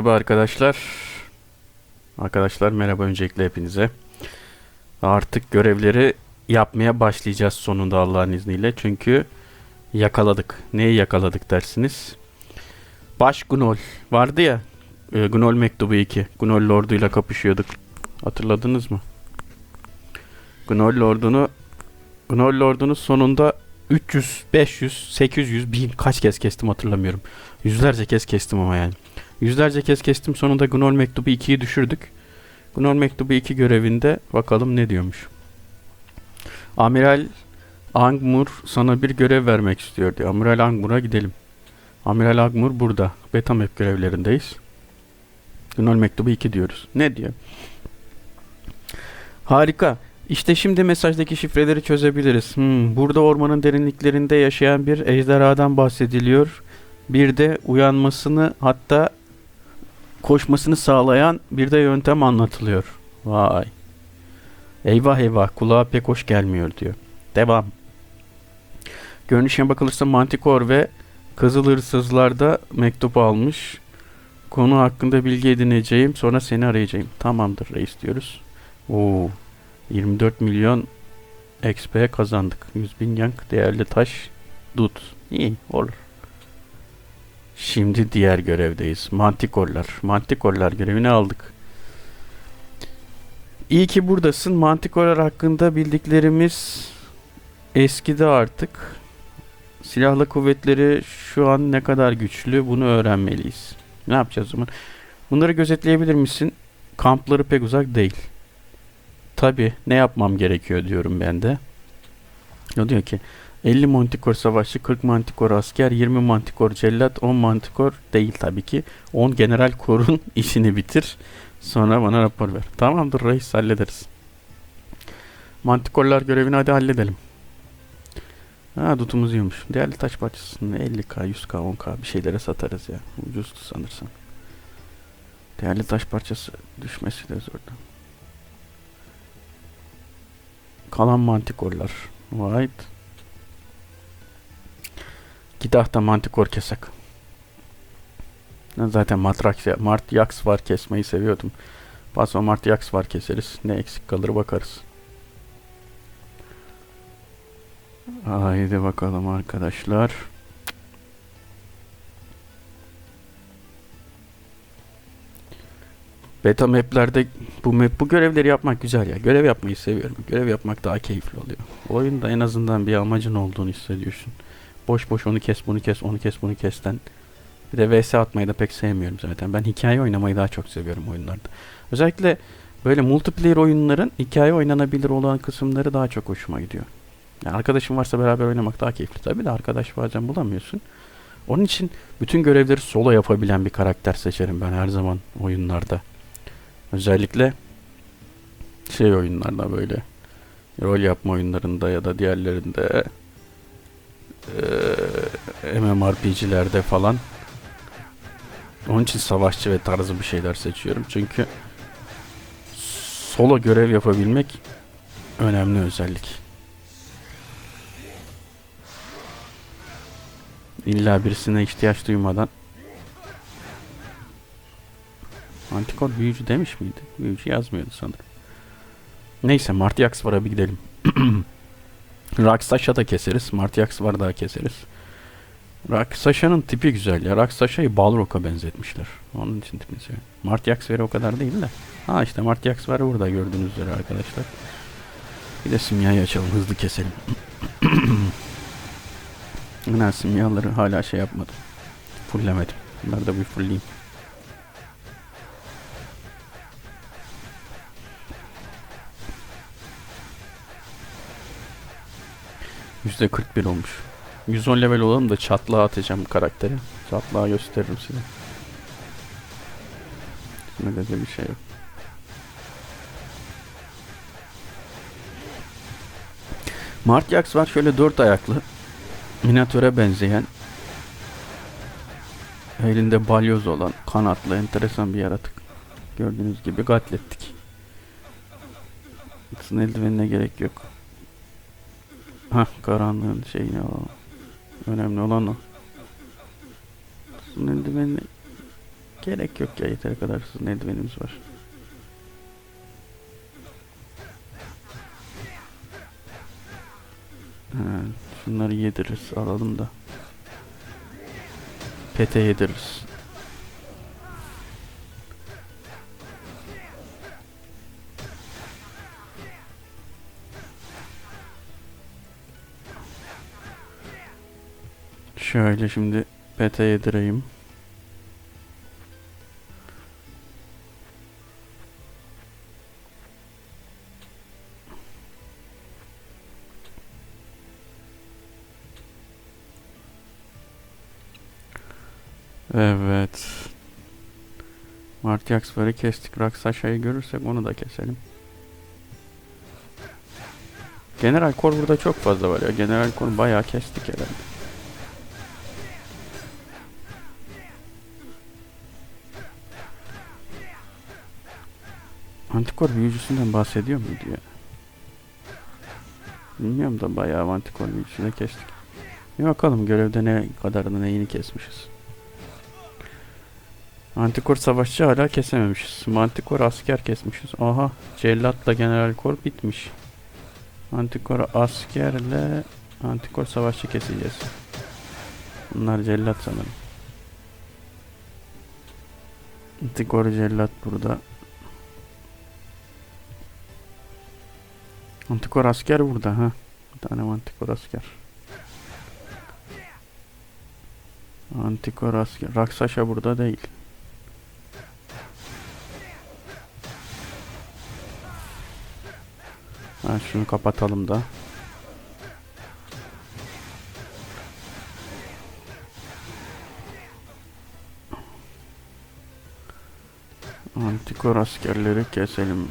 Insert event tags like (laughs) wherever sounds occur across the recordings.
Merhaba arkadaşlar. Arkadaşlar merhaba öncelikle hepinize. Artık görevleri yapmaya başlayacağız sonunda Allah'ın izniyle. Çünkü yakaladık. Neyi yakaladık dersiniz? Baş Gnol vardı ya. e, Gnol mektubu 2. Gnol Lord'uyla kapışıyorduk. Hatırladınız mı? Gnol Lord'unu Gnol Lord'unu sonunda 300, 500, 800, 1000 kaç kez kestim hatırlamıyorum. Yüzlerce kez kestim ama yani. Yüzlerce kez kestim sonunda Gnol Mektubu 2'yi düşürdük. Gnol Mektubu 2 görevinde bakalım ne diyormuş. Amiral Angmur sana bir görev vermek istiyor diyor. Amiral Angmur'a gidelim. Amiral Angmur burada. Beta map görevlerindeyiz. Gnol Mektubu 2 diyoruz. Ne diyor? Harika. İşte şimdi mesajdaki şifreleri çözebiliriz. Hmm, burada ormanın derinliklerinde yaşayan bir ejderhadan bahsediliyor. Bir de uyanmasını hatta koşmasını sağlayan bir de yöntem anlatılıyor. Vay. Eyvah eyvah kulağa pek hoş gelmiyor diyor. Devam. Görünüşe bakılırsa Manticore ve Kızıl Hırsızlar'da mektup almış. Konu hakkında bilgi edineceğim. Sonra seni arayacağım. Tamamdır reis diyoruz. Oo, 24 milyon XP kazandık. 100 bin yank değerli taş dut. İyi olur. Şimdi diğer görevdeyiz. Mantikorlar. Mantikorlar görevini aldık. İyi ki buradasın. Mantikorlar hakkında bildiklerimiz eskidi artık. Silahlı kuvvetleri şu an ne kadar güçlü bunu öğrenmeliyiz. Ne yapacağız zaman? Bunları gözetleyebilir misin? Kampları pek uzak değil. Tabi ne yapmam gerekiyor diyorum ben de. O diyor ki 50 mantikor savaşçı, 40 mantikor asker, 20 mantikor cellat, 10 mantikor değil tabii ki. 10 general korun (laughs) işini bitir. Sonra bana rapor ver. Tamamdır reis hallederiz. Mantikorlar görevini hadi halledelim. Ha dutumuz yiyormuş. Değerli taş parçasını 50k, 100k, 10k bir şeylere satarız ya. Ucuzdu sanırsam. Değerli taş parçası düşmesi de zordu. Kalan mantikorlar. Right. Gidah da mantikor kesek. Zaten matrak, mart yaks var kesmeyi seviyordum. Paso mart yaks var keseriz. Ne eksik kalır bakarız. Haydi bakalım arkadaşlar. Beta maplerde bu map bu görevleri yapmak güzel ya. Görev yapmayı seviyorum. Görev yapmak daha keyifli oluyor. Oyunda en azından bir amacın olduğunu hissediyorsun. Boş boş onu kes, bunu kes, onu kes, bunu kesten. Bir de vs atmayı da pek sevmiyorum zaten. Ben hikaye oynamayı daha çok seviyorum oyunlarda. Özellikle böyle multiplayer oyunların hikaye oynanabilir olan kısımları daha çok hoşuma gidiyor. Yani arkadaşım varsa beraber oynamak daha keyifli. Tabii de arkadaş bazen bulamıyorsun. Onun için bütün görevleri solo yapabilen bir karakter seçerim ben her zaman oyunlarda. Özellikle şey oyunlarda böyle rol yapma oyunlarında ya da diğerlerinde eee MMORPG'lerde falan. Onun için savaşçı ve tarzı bir şeyler seçiyorum. Çünkü solo görev yapabilmek önemli özellik. İlla birisine ihtiyaç duymadan Antikor büyücü demiş miydi? Büyücü yazmıyordu sanırım. Neyse Martiax var'a bir gidelim. (clears throat) Raksaş'a da keseriz. Martiax var daha keseriz. Raksaşa'nın tipi güzel ya. Raksaşa'yı Balrog'a benzetmişler. Onun için tipini seviyorum. Martiax veri o kadar değil de. Ha işte Martiax var burada gördüğünüz üzere arkadaşlar. Bir de simyayı açalım hızlı keselim. (clears throat) Ben simyaları hala şey yapmadım. Fulllemedim. Bunları da bir fullleyeyim. 41 olmuş. 110 level olalım da çatlağa atacağım karakteri. Çatlağa gösteririm size. Ne de bir şey yok. Martyax var şöyle dört ayaklı. Minatöre benzeyen. Elinde balyoz olan kanatlı enteresan bir yaratık. Gördüğünüz gibi katlettik. Isın eldivenine gerek yok. Hah karanlığın şeyini alalım. Önemli olan o. Eldivenine Gerek yok ya yeteri kadar hızlı eldivenimiz var. Ha, şunları yediririz alalım da. Pete yediririz. Şöyle şimdi pete yedireyim. Evet. Martiax'ları kestik. Raksasha'yı görürsek onu da keselim. General Kor burada çok fazla var ya. General Kor'u bayağı kestik herhalde. Antikor büyücüsünden bahsediyor muydu ya? Bilmiyorum da bayağı antikor büyücüsüne kestik. Bir bakalım görevde ne kadarını neyini kesmişiz. Antikor savaşçı hala kesememişiz. Mantikor asker kesmişiz. Aha cellatla general kor bitmiş. Antikor askerle antikor savaşçı keseceğiz. Bunlar cellat sanırım. Antikor cellat burada. Antikor asker burada ha. Bir tane antikor asker. Antikor asker. Raksaşa burada değil. Ha, şunu kapatalım da. Antikor askerleri keselim.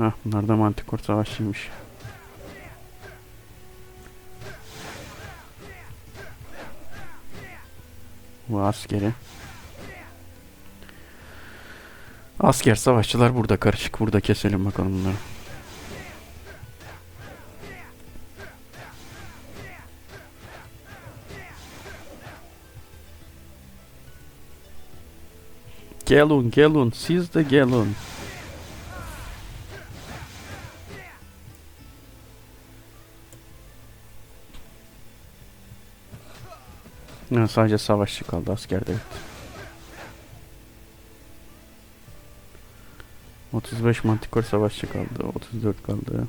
Ah bunlar da mantikor savaşçıymış. Bu askeri. Asker savaşçılar burada karışık. Burada keselim bakalım bunları. Gelun gelun siz de gelun. Ha, sadece savaşçı kaldı askerde bitti. 35 mantikor savaşçı kaldı. 34 kaldı.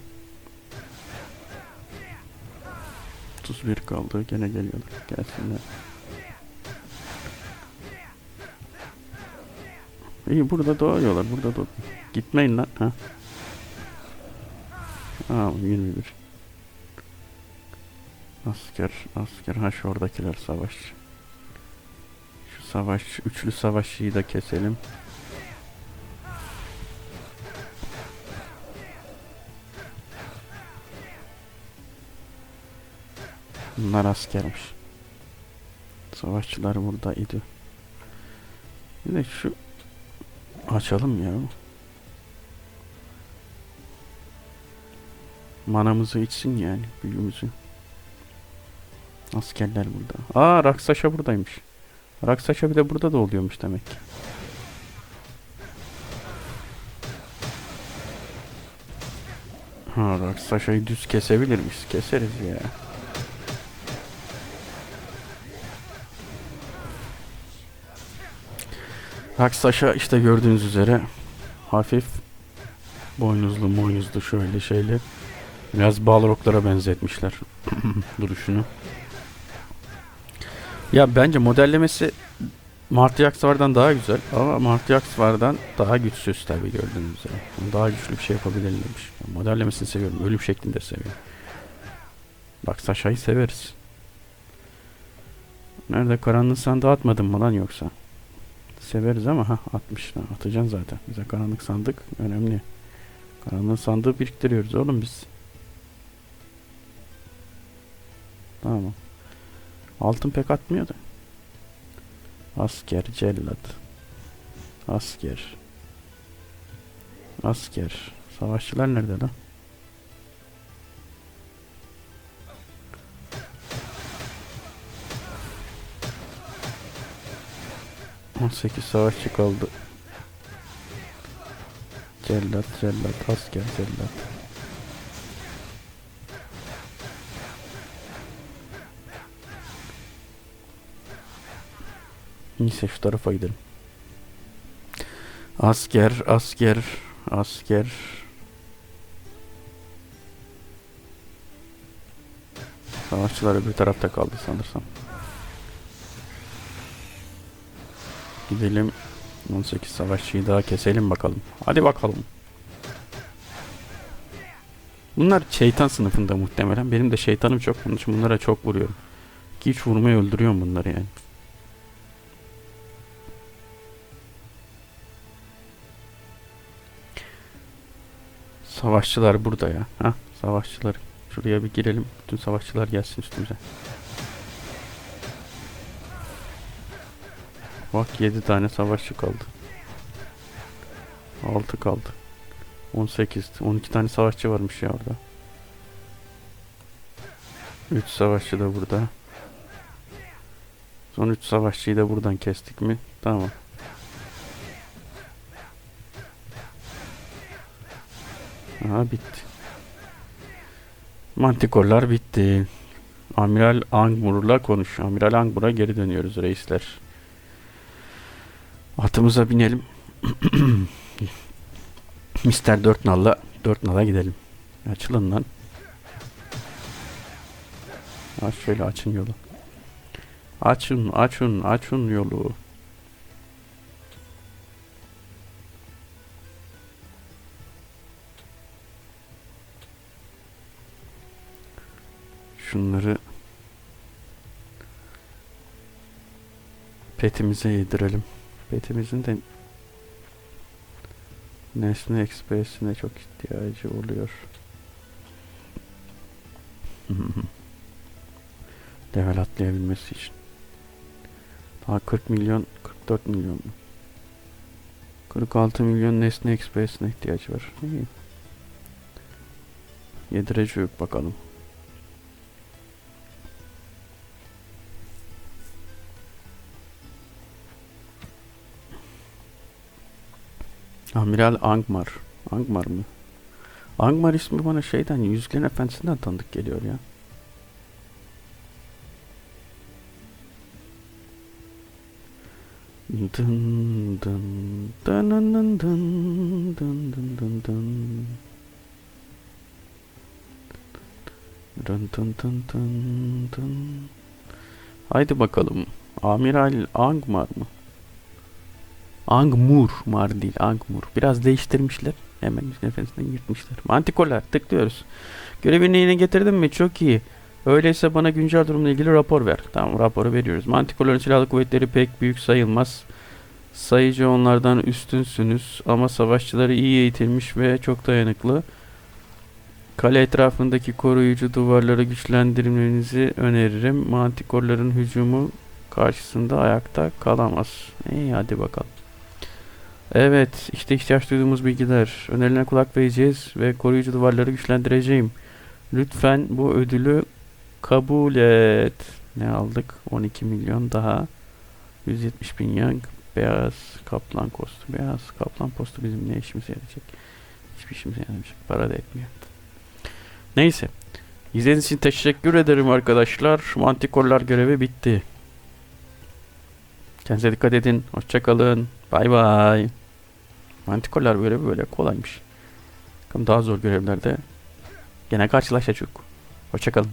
31 kaldı. Gene geliyorlar. Gelsinler. İyi burada doğuyorlar. Burada doğ Gitmeyin lan. Ha. Aa 21. Asker, asker. Ha şu oradakiler savaşçı. Savaş, üçlü savaşçıyı da keselim. Bunlar askermiş. Savaşçılar burada idi. Bir de şu açalım ya. Manamızı içsin yani büyümüzü. Askerler burada. Aa Raksaşa buradaymış. Raksaşa bir de burada da oluyormuş demek ki. Ha Raksaşa'yı düz kesebilirmiş. Keseriz ya. Raksaşa işte gördüğünüz üzere hafif boynuzlu boynuzlu şöyle şeyle biraz balroglara benzetmişler (clears throat) duruşunu. Ya bence modellemesi Marty Axvar'dan daha güzel ama Marty Axvar'dan daha güçsüz tabii gördüğünüz üzere. Daha güçlü bir şey yapabilirlermiş. Modellemesini seviyorum. Ölüm şeklini de seviyorum. Bak Sasha'yı severiz. Nerede karanlığı sandığı atmadın mı lan yoksa? Severiz ama ha atmış. Ha, atacaksın zaten. Bize karanlık sandık önemli. Karanlık sandığı biriktiriyoruz oğlum biz. Tamam. Altın pek atmıyor da. Asker, cellat. Asker. Asker. Savaşçılar nerede lan? On sekiz savaşçı kaldı. Cellat, cellat, asker, cellat. Neyse şu tarafa gidelim. Asker, asker, asker. Savaşçılar öbür tarafta kaldı sanırsam. Gidelim. 18 savaşçıyı daha keselim bakalım. Hadi bakalım. Bunlar şeytan sınıfında muhtemelen. Benim de şeytanım çok. Onun için bunlara çok vuruyorum. Ki hiç vurmayı öldürüyorum bunları yani. Savaşçılar burada ya. Ha, savaşçılar. Şuraya bir girelim. Bütün savaşçılar gelsin üstümüze. Bak 7 tane savaşçı kaldı. 6 kaldı. 18. 12 tane savaşçı varmış ya orada. 3 savaşçı da burada. Son 3 savaşçıyı da buradan kestik mi? Tamam. Aha bitti. Mantikorlar bitti. Amiral Angmur'la konuş. Amiral Angmur'a geri dönüyoruz reisler. Atımıza binelim. (clears throat) Mister dört nalla dört nala gidelim. Açılın lan. Aç şöyle açın yolu. Açın, açın, açın yolu. Şunları petimize yedirelim. Petimizin de nesne ekspresine çok ihtiyacı oluyor. (laughs) Level atlayabilmesi için. Daha 40 milyon, 44 milyon mu? 46 milyon nesne ekspresine ihtiyacı var. İyi. Yedireceğiz bakalım. Amiral Angmar. Angmar mı? Angmar ismi bana şeyden Yüzüklerin Efendisi'nden tanıdık geliyor ya. Dın dın dın dın dın dın dın dın dın. Dın dın dın dın dın. Haydi bakalım. Amiral Angmar mı? Angmur. Mar değil. Angmur. Biraz değiştirmişler. Hemen nefesinden yırtmışlar. Mantikolar. Tıklıyoruz. Görevini yine getirdin mi? Çok iyi. Öyleyse bana güncel durumla ilgili rapor ver. Tamam raporu veriyoruz. Mantikoların silahlı kuvvetleri pek büyük sayılmaz. Sayıcı onlardan üstünsünüz ama savaşçıları iyi eğitilmiş ve çok dayanıklı. Kale etrafındaki koruyucu duvarları güçlendirmenizi öneririm. Mantikorların hücumu karşısında ayakta kalamaz. İyi hadi bakalım. Evet, işte ihtiyaç duyduğumuz bilgiler. Önerilerine kulak vereceğiz ve koruyucu duvarları güçlendireceğim. Lütfen bu ödülü kabul et. Ne aldık? 12 milyon daha. 170 bin yang. Beyaz kaplan postu. Beyaz kaplan postu bizim ne işimize yarayacak? Hiçbir işimize yaramayacak. Para da etmiyor. Neyse. İzlediğiniz için teşekkür ederim arkadaşlar. Mantikorlar görevi bitti. Kendinize dikkat edin. Hoşçakalın. Bay bay. Mantikorlar görevi böyle kolaymış. Bakalım daha zor görevlerde gene karşılaşacak. Hoşçakalın.